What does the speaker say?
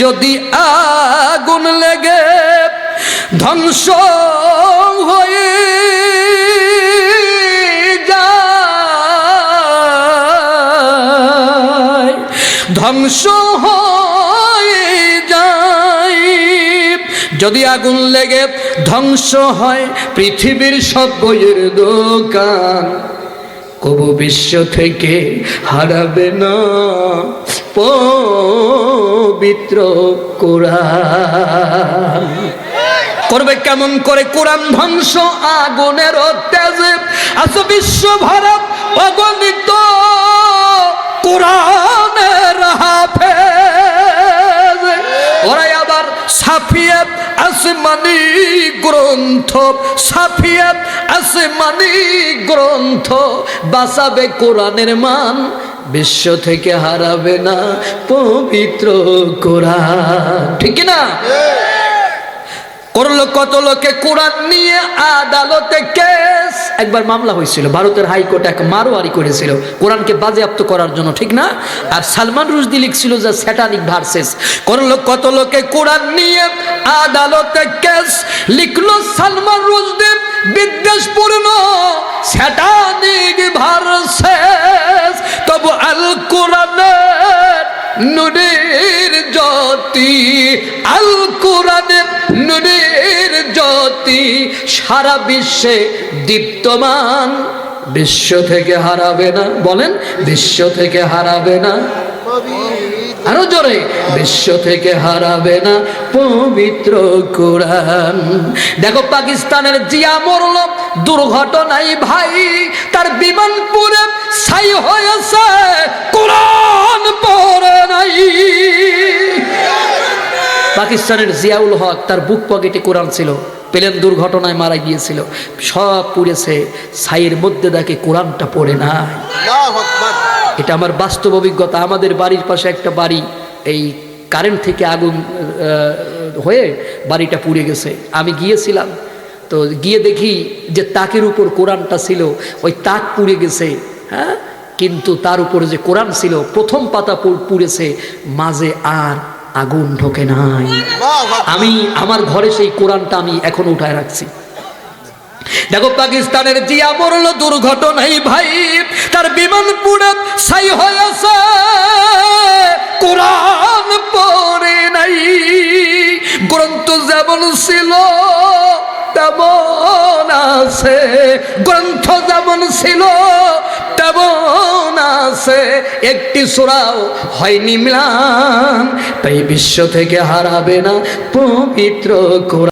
যদি আগুন লেগে ধ্বংস হয়ে যায়, ধ্বংস হয়ে যায়, যদি আগুন লেগে ধ্বংস হয় পৃথিবীর সব বইয়ের দোকান, কবু বিশ্ব থেকে হারাবে না পবিত্র কোরআন। করবে কেমন করে কোরআন ধ্বংস? আগুনের তেজে আস বিশ্ব ভারত অগণিত কোরআনের হাফেজ। ওরাই আবার সাফিয়াত আসমানি গ্রন্থ, সাফিয়াত আসমানি গ্রন্থ। বাঁচাবে কোরআনের মান বিশ্ব থেকে হারাবে না পবিত্র কোরআন। ঠিক না করল কত লোকে কোরআন নিয়ে আদালতে কেস? একবার মামলা হয়েছিল, ভারতের হাইকোর্ট এক মারোয়ারি করেছিল, কোরআনকে বাজেয়াপ্ত করার জন্য, ঠিক না? আর সালমান রুশদি লিখছিল যে স্যাটানিক ভার্সেস করল কত লোকে কোরআন নিয়ে আদালতে কেস? লিখলো সালমান রুশদি, বিদ্বেষপূর্ণ স্যাটানিক ভার্সেস নুরের জ্যোতি আল কোরআনের নুরের জ্যোতি, সারা বিশ্বে দীপ্তমান। বিশ্ব থেকে হারাবে না, বলেন, বিশ্ব থেকে হারাবে না। আরও জোরে, বিশ্ব থেকে হারাবে না পবিত্র কোরআন। দেখো, পাকিস্তানের জিয়া মরল, দুর্ঘটনায় ভাই, তার বিমান পুরে ছাই হয়েছে। পাকিস্তানের জিয়াউল হক তার বুক পকেটে কোরআন ছিল প্লেন দুর্ঘটনায় মারা গিয়েছিল সব পুড়েছে ছাইয়ের মধ্যে দেখে কোরআনটা পড়ে না। এটা আমার বাস্তব অভিজ্ঞতা আমাদের বাড়ির পাশে একটা বাড়ি এই কারেন্ট থেকে আগুন হয়ে বাড়িটা পুড়ে গেছে। আমি গিয়েছিলাম তো গিয়ে দেখি যে তাকের উপর কোরআনটা ছিল ওই তাক পুড়ে গেছে হ্যাঁ? কিন্তু তার উপরে যে কোরআন ছিল প্রথম পাতা পুড়েছে মাঝে আর আগুন ঢোকে নাই। আমি, আমার ঘরে সেই কোরআনটা আমি এখন উঠায় রাখছি। দেখো, পাকিস্তানের জিয়া মরল দুর্ঘটনায় ভাই, তার বিমান পুরে ছাই হয়েছে। কোরআন পড়ে নাই। গ্রন্থ যেমন ছিল, তেমন আছে। গ্রন্থ যেমন ছিল তেমন আছে একটি সুরাও হয়নি মিলান তাই বিশ্ব থেকে হারাবে না পবিত্র কোরআন।